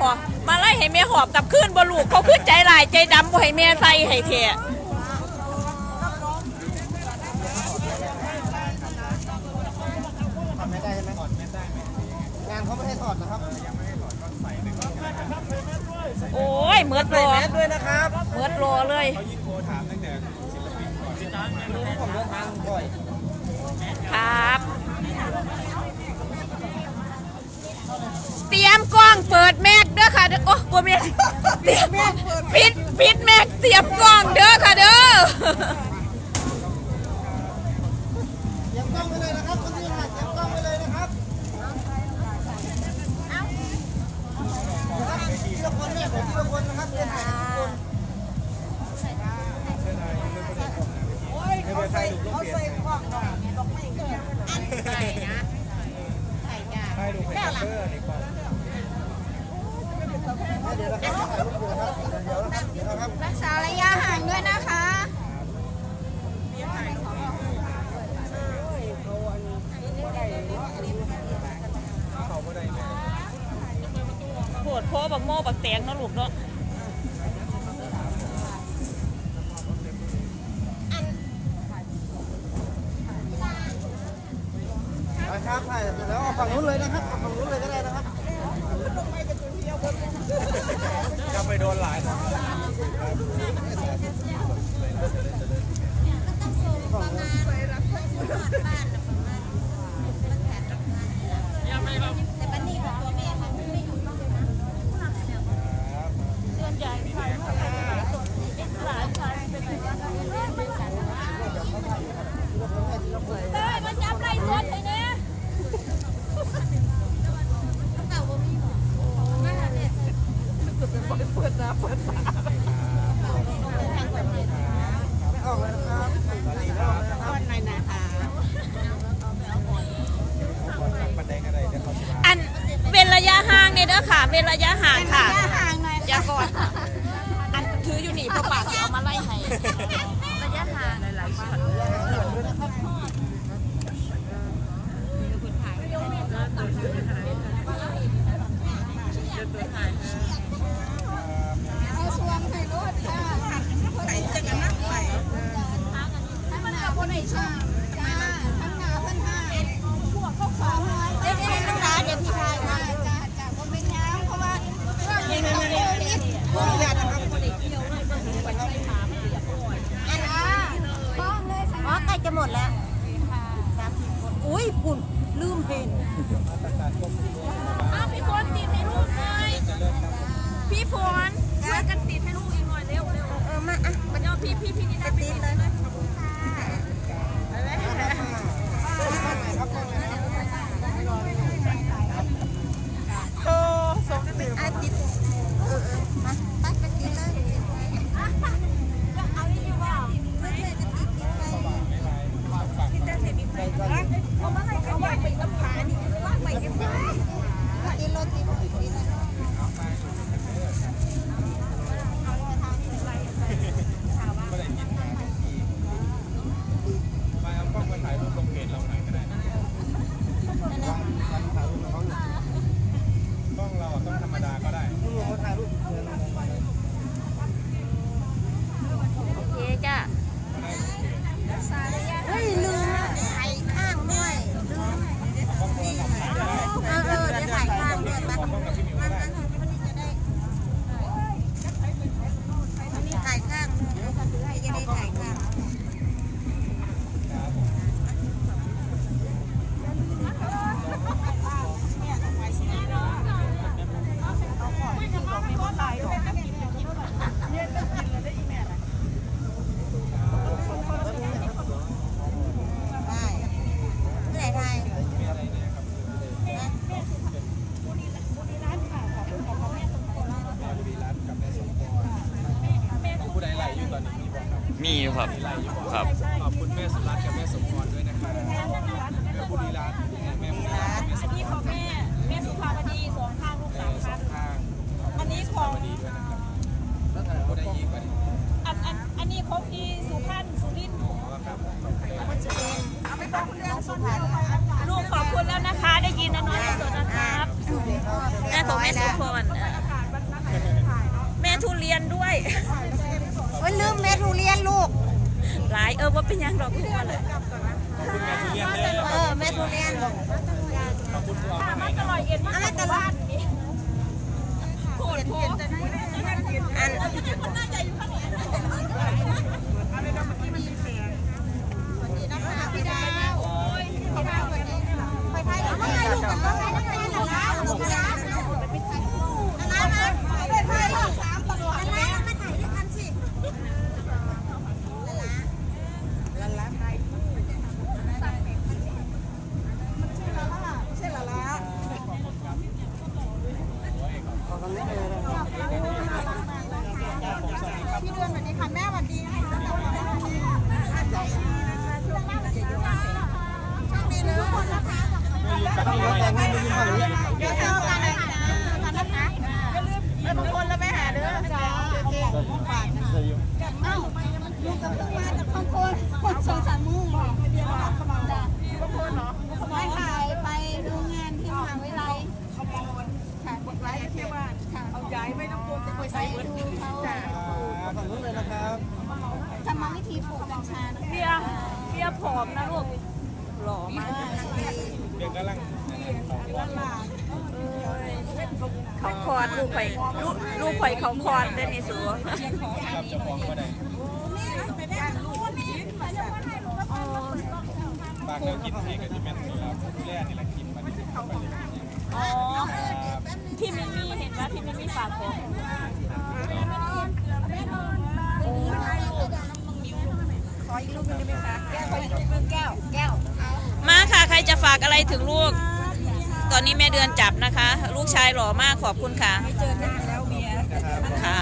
หอบมาไล่ให้แม่หอบกับขึ้นบลูกเขาขึ้นใจลายใจดำบ่ให้แม่ใส่ให้เทะไม่ได้ใช่ไหมถอดไม่ได้ไหมงานเขาไม่ให้ถอดนะครับยังไม่ให้ถอดก็ใส่ไปก่โอ้ยเมือดรอด้ยนะครับเมือดรอเลยเขายิงโทรถามตั้งแต่ศิลปินก่อที่น้องผมเดินทางบ่อยครับ เตรียมกล้องเปิดแม็กเด้อค่ะ โอ้วัวเมียเตรียมแมกปิดปิดแม็กเตรียมกล้องเด้อค่ะเด้อเรียมกล้องไปเลยนะครับคนดีขาดเตี๊ยมกล้องไปเลยนะครับเดินทาง โอ้ปากแตงเนาะลูกเนาะครับใช่แล้วออกฝั่งนู้นเลยนะครับออกฝั่งนู้นเลยก็ได้นะครับจะไปโดนหลายนะ อะไรตลาดอันพี่ดาวพี่ดาวสวัสดีค่ะไปไทยเอามาให้ลูกกันมาให้นักเรียนนะนะลูกนะนะนะไปไทยสามตลอดนะมาถ่ายด้วยกันสิ พี่เดือนสวัสดีค่ะแม่สวัสดีนะคะช่องนี้เลยทุกคนนะคะ แต่งงานไม่มีข้าวหรือ เดี๋ยวเจอกันนะคะนะคะอย่าลืมทุกคนแล้วไปหาเด้อจ้าฝากเอ้าลูกกับลูกมาจากคอนโคนคนสองสามมือเดียวค่ะจ้าคอนโคนเนาะไปขายไปดูงานที่มหาวิทยาลัยค่ะไว้ที่บ้านค่ะเอาย้ายไม่ต้องกลัวจะไปใส่ดูเขา ฝั่งนู้นเลยนะครับ ทำมาวิธีปลูกกัญชานะคะ เบียร์เบียร์ผอมนะลูกหล่อมากเบียร์กำลังเขาคอดลูกไผ่ลูกลูกไผ่เขาคอดได้ในสัวครับจ้าของก็ได้ฝากแนวกินให้กับที่แม่นี่ครับดูแลนี่แหละกินมาที่เขาไปเลยอ๋อพี่มิมี่เห็นว่าพี่มิมี่ฝากของข ออีกลูกนึงได้ไหมคะแก้วขออีกลูกนึงแก้วแก้วมาค่ะใครจะฝากอะไรถึงลูก ตอนนี้แม่เดือนจับนะคะ ลูกชายหล่อมากขอบคุณค่ะเจอกันแล้วเมียค่ะ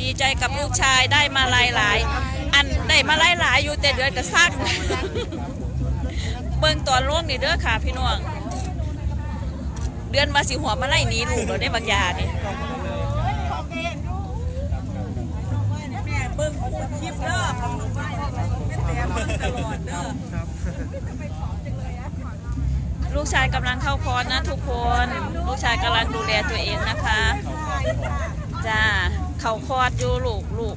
ดีใจกับลูกชายได้มาหลายหลายๆอันได้มาหลายหลายๆอยู่แต่เดือนก็ซักเบิ่งตอนลงนี่เด้อค่ะพี่น้องเดือนมาสิหัวมาไล่หนี้ลูกเราได้บางอยางนี่ แม่เบิ้งค ลิปเด้อแต่เบิ้งตลอดเด้อลูกชายกำลังเข้าคอร์สนะทุกคน ลูกชายกำลังดูแลตัวเองนะคะจ้าเข้าคอร์สอยู่ลูกลูก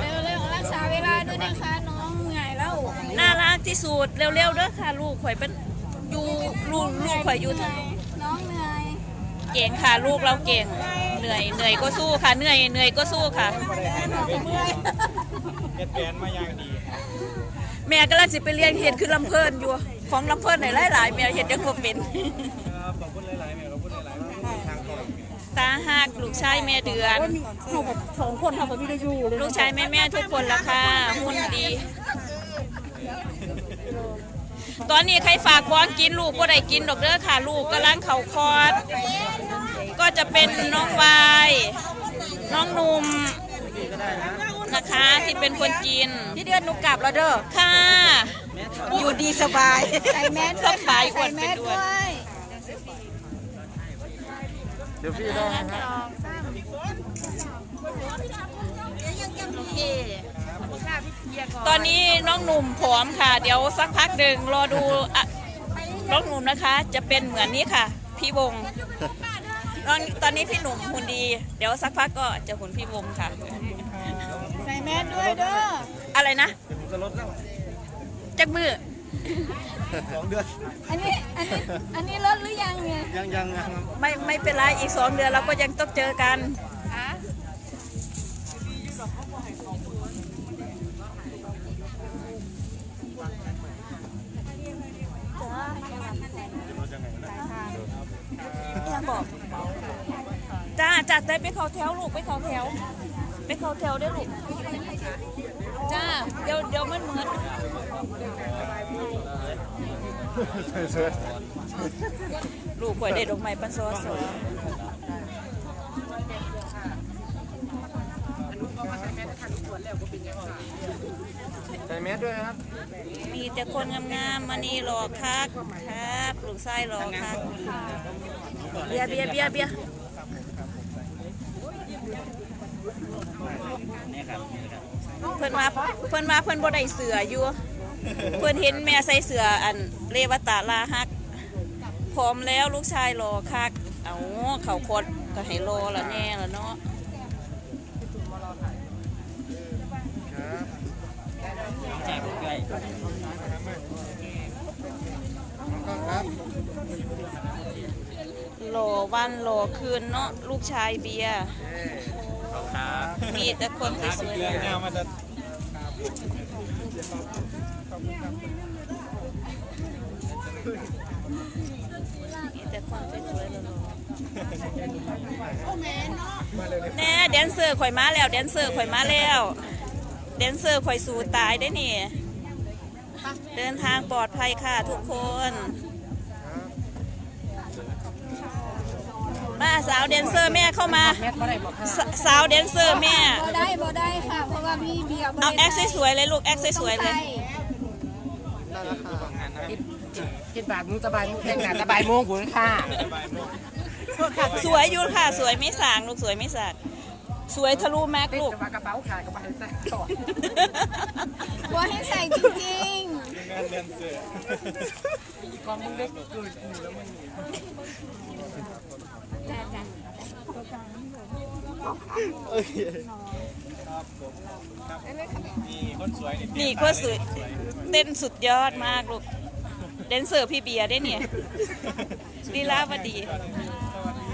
เร็วๆรักษาเวลาด้วยนะคะน้องเหนื่อยแล้วน่ารักที่สุดเร็วๆเด้อค่ะ ลูกข่อยเป็นอยู่ ลูกลูกข่อยอยู่ทั้งน้องเหนื่อยเก่งค่ะ ลูกเราเก่ง เหนื่อยเหนื่อยก็สู้ค่ะ เหนื่อยเหนื่อยก็สู้ค่ะ เฮ็ดแกนมาอย่างดีแม่กำลังสิไปเรียนเห็ดคือลำเพลินอยู่ ของลำเพลินไหนหลายๆแม่เห็ดยังบ่เป็น ครับขอบคุณหลายๆแม่ขอบคุณหลายๆทางก่อนตาหักลูกชายแม่เดือน เขาแบบสองคนเขาแบบไม่ได้อยู่เลย ลูกชายแม่แม่ๆทุกคนละค่ะ หุ่นดี ตอนนี้ใครฝากของกินลูกก็ได้กินดอกเด้อค่ะ ลูกกำลังเข่าคอร์สก็จะเป็นน้องวาย น้องหนุ่มนะคะที่เป็นคนจีนพี่เดือนหนูกลับแล้วเด้อค่ะ อยู่ดีสบายใส่แมสสบายอ้วนเป็นอ้วนเดี๋ยวพี่ได้นะครับ ตอนนี้น้องหนุ่มผอมค่ะ เดี๋ยวสักพักหนึ่งรอดูอะน้องหนุ่มนะคะ จะเป็นเหมือนนี้ค่ะ พี่วงตอนตอนนี้พี่หนุ่มหุ่นดี เดี๋ยวสักพักก็จะหุ่นพี่วงค่ะ ใส่แมสด้วยเด้ออะไรนะผมจะลดแล้วจักมือสองเดือนอันนี้อันนี้อันนี้ลดหรือยังเนี่ยยังยังยังไม่ไม่เป็นไรอีกสองเดือนเราก็ยังต้องเจอกัน จ้าจัดได้ไปเขาแถวลูกไปเขาแถว ไปเขาแถวได้ลูกจ้าเดี๋ยวเดี๋ยวมันเหมือนลูกข่อยได้ดอกไม้ปันซอสอใส่แมสด้วยนะครับ มีแต่คนงามๆมานี่หรอกครับครับลูกไส้หรอกครับเบียร์เบียร์เบียร์เบีย เพิ่นมาเพิ่นมาเพิ่นบ่ได้เสืออยู่ เพื่อนเห็นแม่ใส่เสื้ออันเลวตาลาฮักพร้อมแล้วลูกชายรอคักเอาเขาคดก็ให้รอละแน่ละเนาะก็ครับรอวันรอคืนเนาะลูกชายเบียร์ ครับมีแต่คนสวยเรื่องแนวมาจะๆมีแต่คนสวยๆเลยแน่แดนเซอร์ข่อยมาแล้วแดนเซอร์ข่อยมาแล้วแดนเซอร์ข่อยสู่ตายได้นี่ เดินทางปลอดภัยค่ะทุกคน มาสาวแดนเซอร์แม่เข้ามา สสาวแดนเซอร์แม่ บ่ได้บ่ได้ค่ะ เพราะว่ามีเบียร์บ่เอาได้แอคสวยๆเลยลูกแอคสวยๆเลย นั่นแหละค่ะคิดบาทมึงสบายมึงแข่งงานสบายโมงกูค่ะสวยอยู่ค่ะ สวยไม่สางลูกสวยไม่สางสวยทะลุแม็กติดลูกจะมากระเป๋าขายกระเป๋าใส่ต่อบ่ให้ใส่จริงงานเรียนเสือกองมึงเล็กเกินกูแล้วมึง โอเคมีคนสวยนี่นี่ก็สวยเต้นสุดยอดมากลูกแดนเซอร์พี่เบียร์ได้เนี่ยลีลาวดีสวัสดี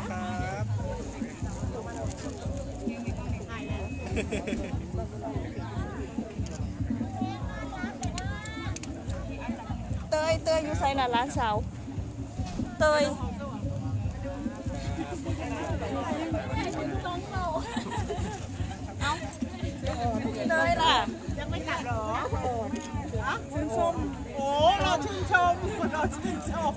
เตยเตยอยู่ไซน่ะร้านสาวเตย เตยล่ะโอ้เราชื่นชมเราชื่นชม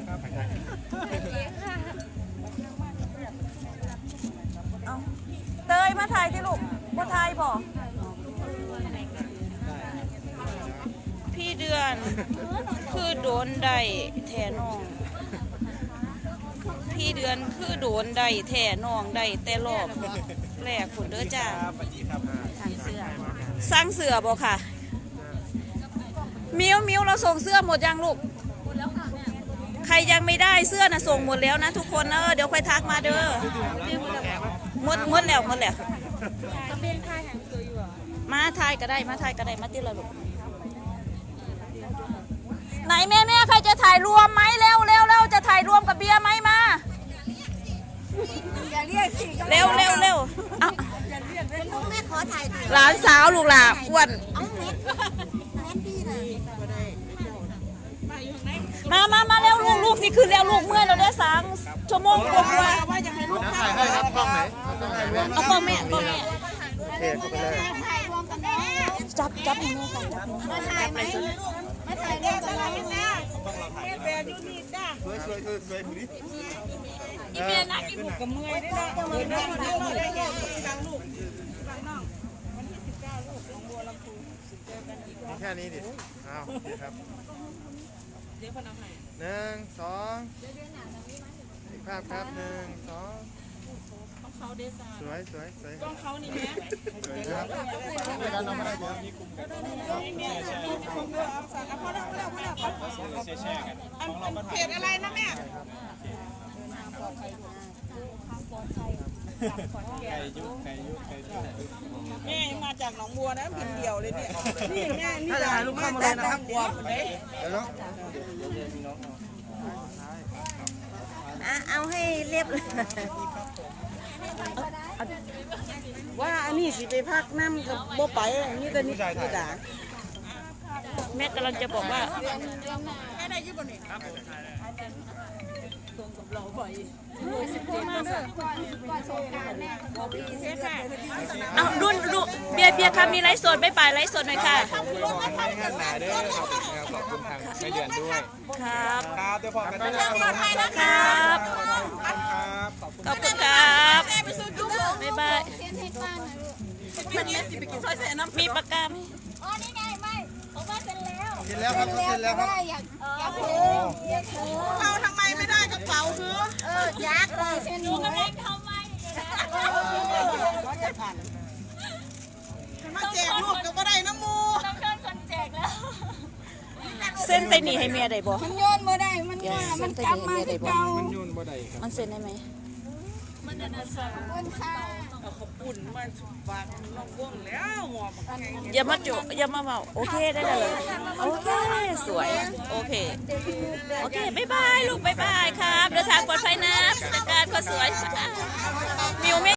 เตยมาถ่ายที่ลูกมาถ่ายบ่พี่เดือน คือโดนได้แท่น้องพี่เดือนคือโดนได้แท่น้องได้แต่รอบแรกคุณเด้อจ้าครับสวัสดีครับ สร้างเสือบ่ค่ะ มิวมิวเราส่งเสื้อหมดยังลูก ใครยังไม่ได้เสื้อนะส่งหมดแล้วนะทุกคนเออเดี๋ยวค่อยทักมาเด้อหมดหมดแล้วหมดแล้วมาทายก็ได้มาทายก็ได้มาติละลูกไหนแม่แม่ใครจะถ่ายรวมไหมเร็วเร็วเร็วจะถ่ายรวมกับเบียร์ไหมมาๆอย่าเรียกสิเร็วเร็วเร็วเอา แม่ขอถ่ายหลานสาวลูกหลาอ้วนเอาเม็ดเม็ดพี่น่ะมามามาเร็วลูกลูกสิคือเร็วลูกเมื่อยเราได้สามชั่วโมงกว่าว่าจะให้ลูกเดี๋ยวถ่ายให้ครับกล้องไหนเอากล้องไหนรวมๆเอากล้องแม่กล้องแม่โอเคเข้าไปเลยถ่ายรวมกันได้จับจับให้แม่ค่ะจับให้แม่มาถ่ายไหมมาถ่ายรวมกันได้แบร นด์ยูนิคจ้าสวยสวยสวยสวยดูดิอีเมียนักอีบุกกับเมื่อยได้นะเมื่อยได้มาได้าได้แค่ดังลูกแค่นี้ดิเอาโอเคครับหนึ่งสองภาพครับหนึ่งสอง สวยสวยสวยต้องเขานี่แม่สวยครับไม่กันเราไม่ได้เดี๋ยวคงเลือกเอาสั่งเอาพอแล้วพอแล้วพอแล้วแชร์แชร์กันของเราก็เพจอะไรนะแม่ไก่ยุไก่ยุไก่ยุแม่มาจากหนองบัวนะพิมพ์เดียวเลยเนี่ยนี่แม่นี่ถ่ายรูปเข้ามาเลยนะครับบัวเลยเดี๋ยวเนาะเอาให้เรียบเลย ว่าอันนี้สิไปพักน้ำกับบ่ไปนี่แต่นี่คือด่าแม่กำลังจะบอกว่าเอารุ่นรุ่นเบียร์เบียร์ค่ะมีไลฟ์สดไม่ป่ายไลฟ์สดหน่อยค่ะขอบคุณให้งานหนาเด้อขอบคุณครับขอบคุณทางแม่เดือนด้วย ครับ ครับเดี๋ยวพอกันนะครับครับครับขอบคุณขอบคุณครับ บ๊ายบายเซ็นให้ป้าหน่อยลูกมันแม่สิไปกินซอยแสน้ำมีปากกาไหมอ๋อนี่ไงไม่ผมว่าเซ็นแล้วเสร็จแล้วครับเสร็จแล้วครับได้อยากอยากถืออยากถือเอาทำไมไม่ได้กระเป๋าคือเออยักษ์เลยเซ็นหนูเลยมาแจกลูกก็บ่ได้น้ำมูต้องเชิญคนแจกแล้วเส้นไตหนีให้เมียได้บ่มันโยนบ่ได้ มันว่ามันกลับมาที่เก่ามันยุ่นบ่ได้ครับมันเส้นได้ไหม เพิ่นค่ะเอาขาวปุ่นมาฝากน้องวงแล้วหัวบักไงอย่ามาจุอย่ามาเมาโอเคได้เลย โอเค สวย โอเค โอเคบ๊ายบาย ลูกบ๊ายบายครับเดินทางปลอดภัยนะผู้จัดการก็สวยมิวไม่